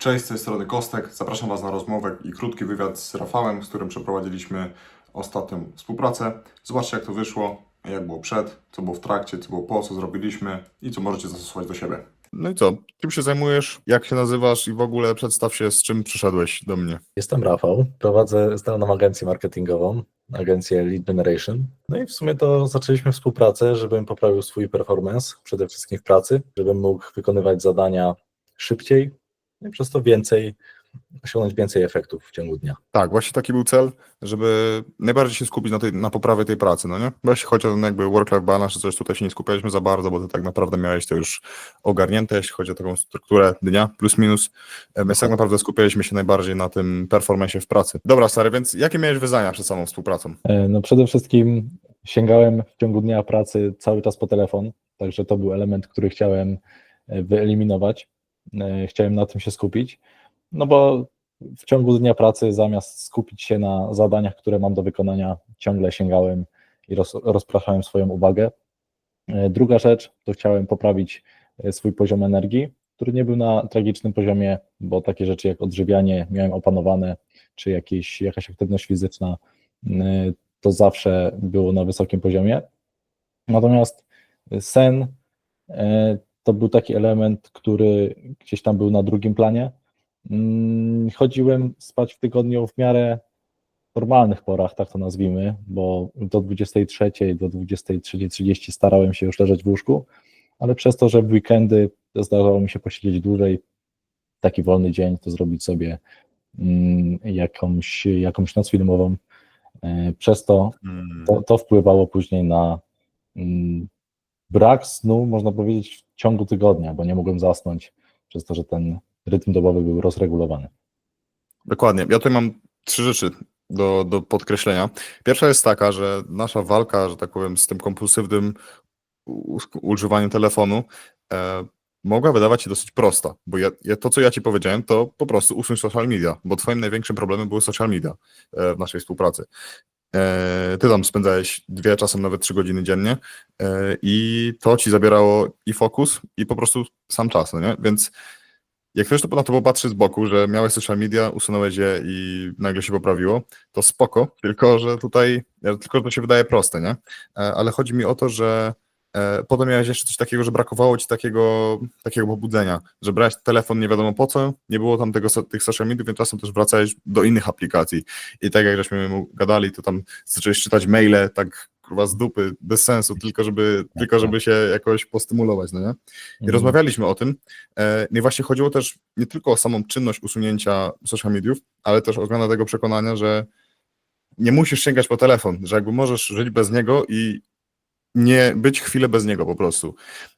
Cześć, z tej strony Kostek. Zapraszam Was na rozmowę i krótki wywiad z Rafałem, z którym przeprowadziliśmy ostatnią współpracę. Zobaczcie, jak to wyszło, jak było przed, co było w trakcie, co było po, co zrobiliśmy i co możecie zastosować do siebie. No i co? Czym się zajmujesz? Jak się nazywasz i w ogóle przedstaw się, z czym przyszedłeś do mnie? Jestem Rafał, prowadzę zdalną agencję marketingową, agencję Lead Generation. No i w sumie to zaczęliśmy współpracę, żebym poprawił swój performance, przede wszystkim w pracy, żebym mógł wykonywać zadania szybciej i przez to więcej, osiągnąć więcej efektów w ciągu dnia. Tak, właśnie taki był cel, żeby najbardziej się skupić na, tej, na poprawie tej pracy, no nie? Jeśli chodzi o ten jakby work-life balance, czy coś tutaj się nie skupialiśmy za bardzo, bo ty tak naprawdę miałeś to już ogarnięte, jeśli chodzi o taką strukturę dnia, plus minus, e, więc tak naprawdę skupialiśmy się najbardziej na tym performance w pracy. Dobra, stary, więc jakie miałeś wyzwania przed samą współpracą? E, No przede wszystkim sięgałem w ciągu dnia pracy cały czas po telefon, także to był element, który chciałem e, wyeliminować. E, Chciałem na tym się skupić, no bo w ciągu dnia pracy zamiast skupić się na zadaniach, które mam do wykonania, ciągle sięgałem i roz, rozpraszałem swoją uwagę. E, Druga rzecz to chciałem poprawić e, swój poziom energii, który nie był na tragicznym poziomie, bo takie rzeczy jak odżywianie miałem opanowane, czy jakieś, jakaś aktywność fizyczna to zawsze było na wysokim poziomie. Natomiast sen to był taki element, który gdzieś tam był na drugim planie. Mm, Chodziłem spać w tygodniu w miarę normalnych porach, tak to nazwijmy, bo do 23, do 23.30 starałem się już leżeć w łóżku, ale przez to, że w weekendy zdarzało mi się posiedzieć dłużej, taki wolny dzień, to zrobić sobie mm, jakąś, jakąś noc filmową. E, Przez to to, to wpływało później na mm, brak snu, można powiedzieć, w ciągu tygodnia, bo nie mogłem zasnąć przez to, że ten rytm dobowy był rozregulowany. Dokładnie. Ja tutaj mam trzy rzeczy do, do podkreślenia. Pierwsza jest taka, że nasza walka, że tak powiem, z tym kompulsywnym używaniem telefonu e, mogła wydawać się dosyć prosta, bo ja, ja, to, co ja ci powiedziałem, to po prostu usuń social media, bo twoim największym problemem były social media e, w naszej współpracy. E, ty tam spędzałeś dwie, czasem nawet trzy godziny dziennie e, i to ci zabierało i fokus, i po prostu sam czas, no nie? Więc jak ktoś to na to popatrzy z boku, że miałeś social media, usunąłeś je i nagle się poprawiło, to spoko, tylko że tutaj, tylko to się wydaje proste, nie? E, Ale chodzi mi o to, że e, potem miałeś jeszcze coś takiego, że brakowało ci takiego, takiego pobudzenia, że brałeś telefon nie wiadomo po co, nie było tam tego, tych social mediów, więc czasem też wracałeś do innych aplikacji i tak jak żeśmy gadali, to tam zacząłeś czytać maile, tak kurwa z dupy, bez sensu, tylko żeby, tylko żeby się jakoś postymulować, no nie? I Mhm. rozmawialiśmy o tym. E, No i właśnie chodziło też nie tylko o samą czynność usunięcia social mediów, ale też o zmianę tego przekonania, że nie musisz sięgać po telefon, że jakby możesz żyć bez niego i nie być chwilę bez niego po prostu.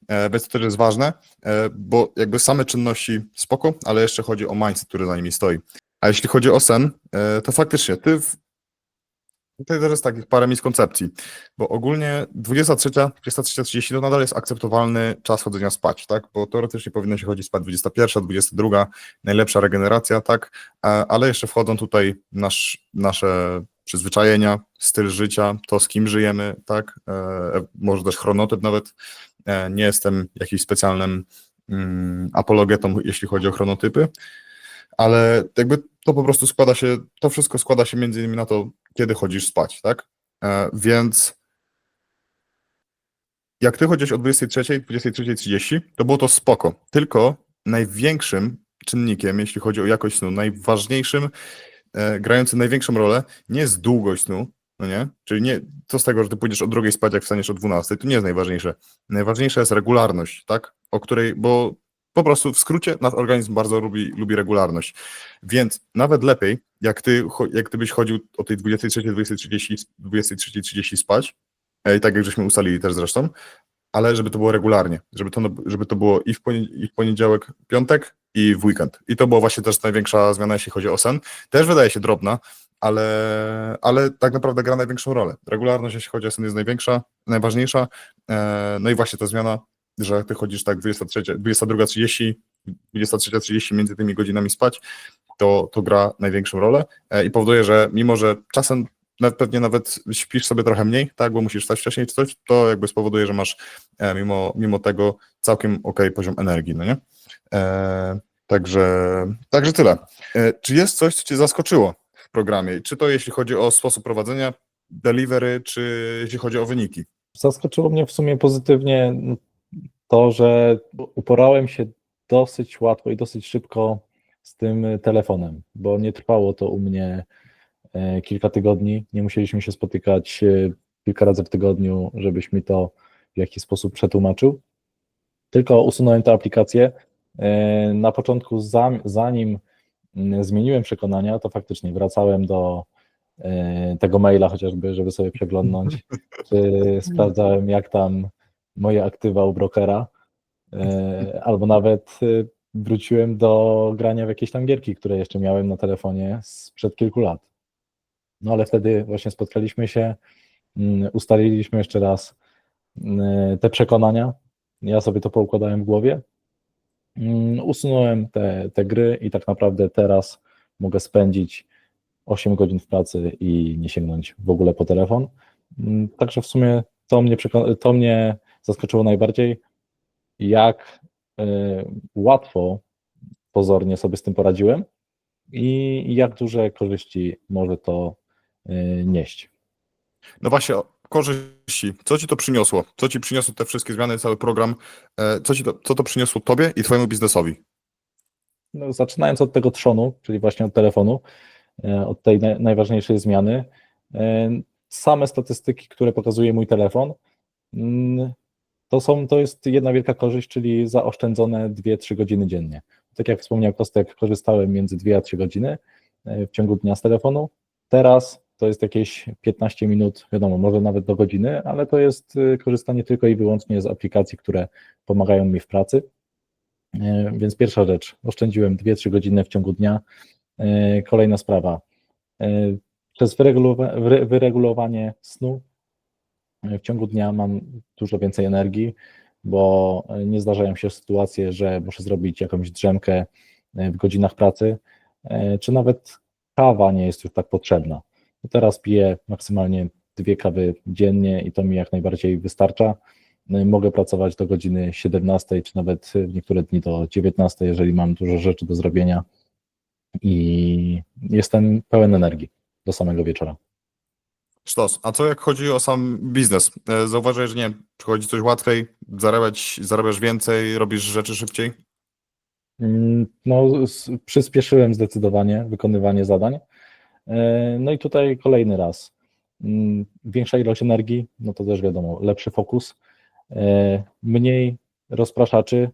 E, Więc to też jest ważne, e, bo jakby same czynności spoko, ale jeszcze chodzi o mindset, który za nimi stoi. A jeśli chodzi o sen, e, to faktycznie ty w... Tutaj też jest takich parę miskoncepcji, bo ogólnie 23, 23.30 to nadal jest akceptowalny czas chodzenia spać, tak? Bo teoretycznie powinno się chodzić spać 21, 22, najlepsza regeneracja, tak? E, Ale jeszcze wchodzą tutaj nasz, nasze przyzwyczajenia, styl życia, to z kim żyjemy, tak? E, Może też chronotyp nawet. E, Nie jestem jakimś specjalnym mm, apologetą, jeśli chodzi o chronotypy, ale jakby to po prostu składa się, to wszystko składa się między innymi na to, kiedy chodzisz spać, tak? E, Więc jak ty chodzisz o 23, 23.30, to było to spoko. Tylko największym czynnikiem, jeśli chodzi o jakość snu, najważniejszym, e, grającym największą rolę, nie jest długość snu, no nie? Czyli nie, co z tego, że ty pójdziesz o drugiej spać, jak wstaniesz o 12, to nie jest najważniejsze. Najważniejsza jest regularność, tak? O której, bo po prostu w skrócie nasz organizm bardzo lubi, lubi regularność. Więc nawet lepiej, jak ty, jak byś chodził o tej 23, 23.30 23.30 spać, e, i tak jak żeśmy ustalili też zresztą, ale żeby to było regularnie, żeby to, żeby to było i w, i w poniedziałek, piątek i w weekend. I to była właśnie też największa zmiana, jeśli chodzi o sen. Też wydaje się drobna, ale, ale tak naprawdę gra największą rolę. Regularność, jeśli chodzi o sen, jest największa, najważniejsza. E, No i właśnie ta zmiana, że ty chodzisz tak 23, 22.30, 23.30 między tymi godzinami spać, to, to gra największą rolę e, i powoduje, że mimo, że czasem pewnie nawet śpisz sobie trochę mniej, tak, bo musisz wstać wcześniej czy coś, to jakby spowoduje, że masz e, mimo, mimo tego całkiem ok poziom energii, no nie? E, Także, także tyle. E, Czy jest coś, co Cię zaskoczyło w programie? Czy to jeśli chodzi o sposób prowadzenia delivery, czy jeśli chodzi o wyniki? Zaskoczyło mnie w sumie pozytywnie to, że uporałem się dosyć łatwo i dosyć szybko z tym telefonem, bo nie trwało to u mnie e, kilka tygodni. Nie musieliśmy się spotykać kilka razy w tygodniu, żebyś mi to w jakiś sposób przetłumaczył. Tylko usunąłem tę aplikację. E, Na początku, zanim mm, zmieniłem przekonania, to faktycznie wracałem do e, tego maila chociażby, żeby sobie przeglądnąć, czy sprawdzałem, jak tam moje aktywa u brokera, e, albo nawet wróciłem do grania w jakieś tam gierki, które jeszcze miałem na telefonie sprzed kilku lat. No ale wtedy właśnie spotkaliśmy się, mm, ustaliliśmy jeszcze raz mm, te przekonania. Ja sobie to poukładałem w głowie. Mm, Usunąłem te, te gry i tak naprawdę teraz mogę spędzić 8 godzin w pracy i nie sięgnąć w ogóle po telefon. Mm, Także w sumie to mnie, to mnie zaskoczyło najbardziej, jak y, łatwo pozornie sobie z tym poradziłem i jak duże korzyści może to y, nieść. No właśnie, korzyści. Co Ci to przyniosło? Co Ci przyniosły te wszystkie zmiany, cały program? E, Co, ci to, co to przyniosło Tobie i Twojemu biznesowi? No, zaczynając od tego trzonu, czyli właśnie od telefonu, e, od tej naj- najważniejszej zmiany, e, same statystyki, które pokazuje mój telefon, mm, to, są, to jest jedna wielka korzyść, czyli zaoszczędzone 2-3 godziny dziennie. Tak jak wspomniał Kostek, korzystałem między 2 a 3 godziny w ciągu dnia z telefonu. Teraz to jest jakieś 15 minut, wiadomo, może nawet do godziny, ale to jest e, korzystanie tylko i wyłącznie z aplikacji, które pomagają mi w pracy. E, Więc pierwsza rzecz, oszczędziłem 2-3 godziny w ciągu dnia. E, Kolejna sprawa, e, przez wyregulowa- wyre- wyregulowanie snu w ciągu dnia mam dużo więcej energii, bo nie zdarzają się sytuacje, że muszę zrobić jakąś drzemkę w godzinach pracy, czy nawet kawa nie jest już tak potrzebna. Teraz piję maksymalnie dwie kawy dziennie i to mi jak najbardziej wystarcza. No Mogę pracować do godziny 17, czy nawet w niektóre dni do 19, jeżeli mam dużo rzeczy do zrobienia i jestem pełen energii do samego wieczora. Sztos. A co jak chodzi o sam biznes? E, Zauważaj, że nie przychodzi coś łatwiej, zarabiać, zarabiasz więcej, robisz rzeczy szybciej? Mm, No, przyspieszyłem zdecydowanie wykonywanie zadań. E, No i tutaj kolejny raz. Mm, Większa ilość energii, no to też wiadomo, lepszy fokus, e, mniej rozpraszaczy,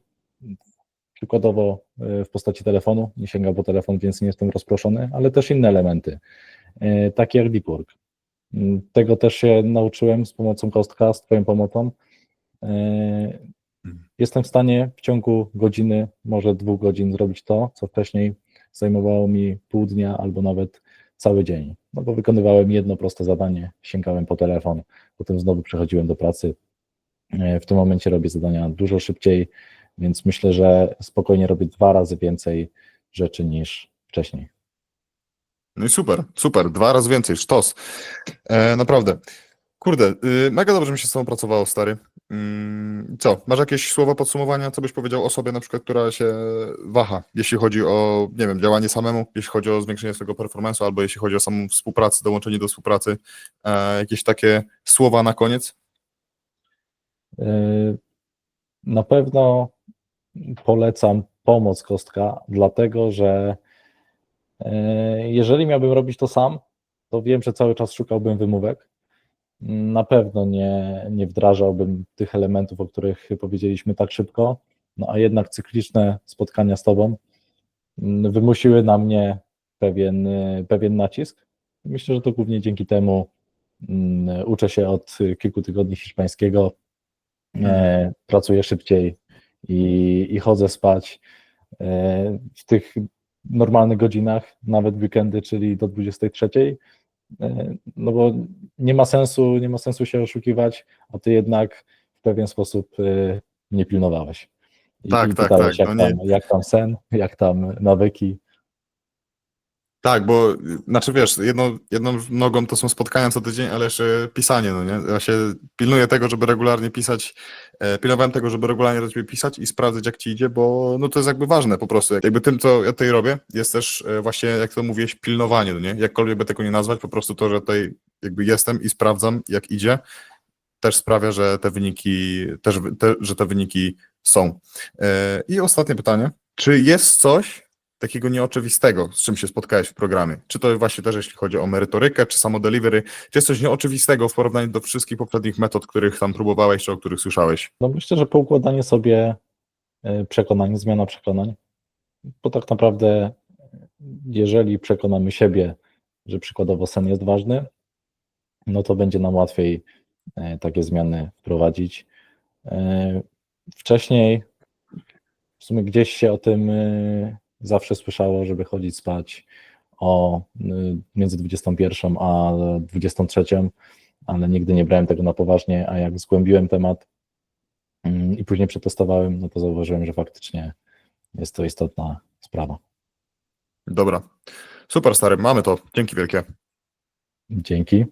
przykładowo e, w postaci telefonu, nie sięgam po telefon, więc nie jestem rozproszony, ale też inne elementy, takie jak deep work. Mm, Tego też się nauczyłem z pomocą Kostka, z Twoją pomocą. E, Jestem w stanie w ciągu godziny, może dwóch godzin zrobić to, co wcześniej zajmowało mi pół dnia albo nawet cały dzień. No bo wykonywałem jedno proste zadanie, sięgałem po telefon, potem znowu przechodziłem do pracy. E, W tym momencie robię zadania dużo szybciej, więc myślę, że spokojnie robię dwa razy więcej rzeczy niż wcześniej. No i super, super, dwa razy więcej, sztos. E, naprawdę. Kurde, y, mega dobrze mi się z tobą pracowało, stary. Mm, co, masz jakieś słowa podsumowania, co byś powiedział osobie na przykład, która się waha, jeśli chodzi o, nie wiem, działanie samemu, jeśli chodzi o zwiększenie swojego performance'u, albo jeśli chodzi o samą współpracę, dołączenie do współpracy, e, jakieś takie słowa na koniec? E, Na pewno polecam pomoc Kostka, dlatego że e, jeżeli miałbym robić to sam, to wiem, że cały czas szukałbym wymówek. Na pewno nie, nie wdrażałbym tych elementów, o których powiedzieliśmy tak szybko, no a jednak cykliczne spotkania z Tobą mm, wymusiły na mnie pewien, pewien nacisk. Myślę, że to głównie dzięki temu mm, uczę się od kilku tygodni hiszpańskiego, e, pracuję szybciej i, i chodzę spać e, w tych normalnych godzinach, nawet weekendy, czyli do 23. E, no bo nie ma sensu, nie ma sensu się oszukiwać, a ty jednak w pewien sposób e, mnie pilnowałeś. I, Tak, i tak, tak, jak, no tam, jak tam sen, jak tam nawyki. Tak, bo znaczy wiesz, jedną, jedną nogą to są spotkania co tydzień, ale jeszcze pisanie, no nie? Ja się pilnuję tego, żeby regularnie pisać, e, pilnowałem tego, żeby regularnie do ciebie pisać i sprawdzać jak ci idzie, bo no to jest jakby ważne po prostu. Jakby tym, co ja tutaj robię, jest też e, właśnie, jak to mówiłeś, pilnowanie, no nie? Jakkolwiek by tego nie nazwać, po prostu to, że tutaj jakby jestem i sprawdzam jak idzie, też sprawia, że te wyniki, też, te, że te wyniki są. E, I ostatnie pytanie. Czy jest coś, takiego nieoczywistego, z czym się spotkałeś w programie? Czy to właśnie też jeśli chodzi o merytorykę, czy samo delivery? Czy jest coś nieoczywistego w porównaniu do wszystkich poprzednich metod, których tam próbowałeś, czy o których słyszałeś? No myślę, że poukładanie sobie e, przekonań, zmiana przekonań, bo tak naprawdę jeżeli przekonamy siebie, że przykładowo sen jest ważny, no to będzie nam łatwiej e, takie zmiany wprowadzić. E, Wcześniej w sumie gdzieś się o tym zawsze słyszało, żeby chodzić spać o e, między 21 a 23, ale nigdy nie brałem tego na poważnie, a jak zgłębiłem temat mm, i później przetestowałem, no to zauważyłem, że faktycznie jest to istotna sprawa. Dobra. Super, stary, mamy to. Dzięki wielkie. Dzięki.